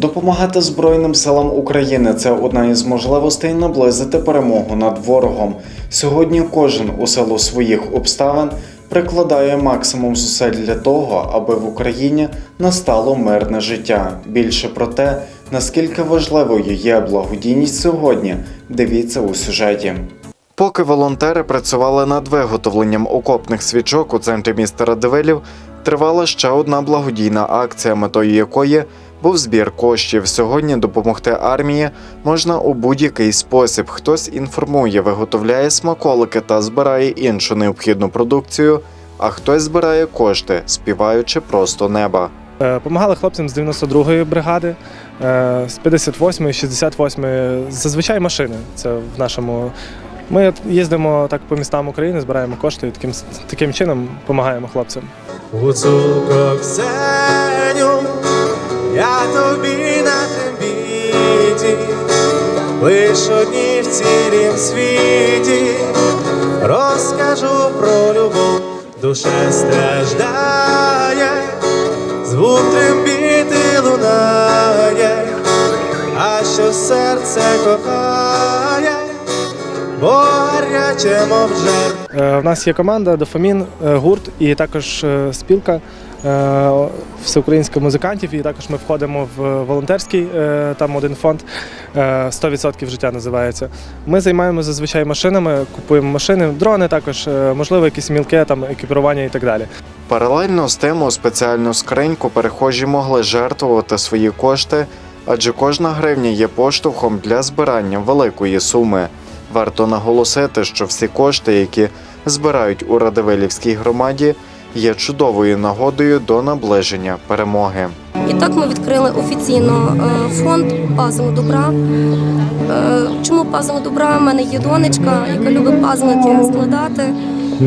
Допомагати Збройним силам України це одна із можливостей наблизити перемогу над ворогом. Сьогодні кожен у силу своїх обставин прикладає максимум зусиль для того, аби в Україні настало мирне життя. Більше про те, наскільки важливою є благодійність сьогодні, дивіться у сюжеті. Поки волонтери працювали над виготовленням окопних свічок у центрі міста Радивилів, тривала ще одна благодійна акція, метою якої був збір коштів. Сьогодні допомогти армії можна у будь-який спосіб. Хтось інформує, виготовляє смаколики та збирає іншу необхідну продукцію, а хтось збирає кошти, співаючи просто неба. Е, Помагали хлопцям з 92-ї бригади, е, з 58-ї, 68-ї. Зазвичай машини. Це в нашому. Ми їздимо так по містам України, збираємо кошти і таким, таким чином допомагаємо хлопцям. Лиш одні в цілім світі, розкажу про любов, душе страждає, звук трембіти лунає, а що серце кохає, бо гаряче мов жар. Е, В нас є команда Дофамін, е, гурт і також е, спілка. е, всеукраїнських музикантів. І також ми входимо в волонтерський е, там один фонд е, «100% життя називається. Ми займаємося зазвичай машинами, купуємо машини, дрони, також е, можливо якісь мілке там екіпірування і так далі. Паралельно з тим у спеціальну скриньку перехожі могли жертвувати свої кошти, адже кожна гривня є поштовхом для збирання великої суми. Варто наголосити, що всі кошти, які збирають у Радивилівській громаді, є чудовою нагодою до наближення перемоги. І так ми відкрили офіційно е, фонд пазл добра. Е, Чому пазл добра? У мене є донечка, яка любить пазлики складати.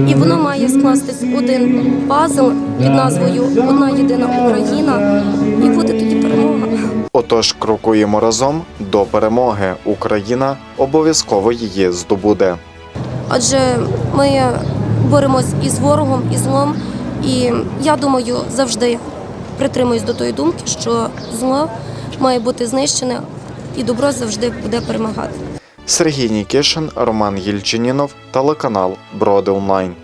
І воно має скластись один пазл під назвою Одна єдина Україна. І буде тоді перемога. Отож, крокуємо разом до перемоги. Україна обов'язково її здобуде. Адже ми боремось із ворогом, і злом. І я думаю, завжди притримуюсь до тої думки, що зло має бути знищене, і добро завжди буде перемагати. Сергій Нікішин, Роман Єльчинінов, телеканал Броди Онлайн.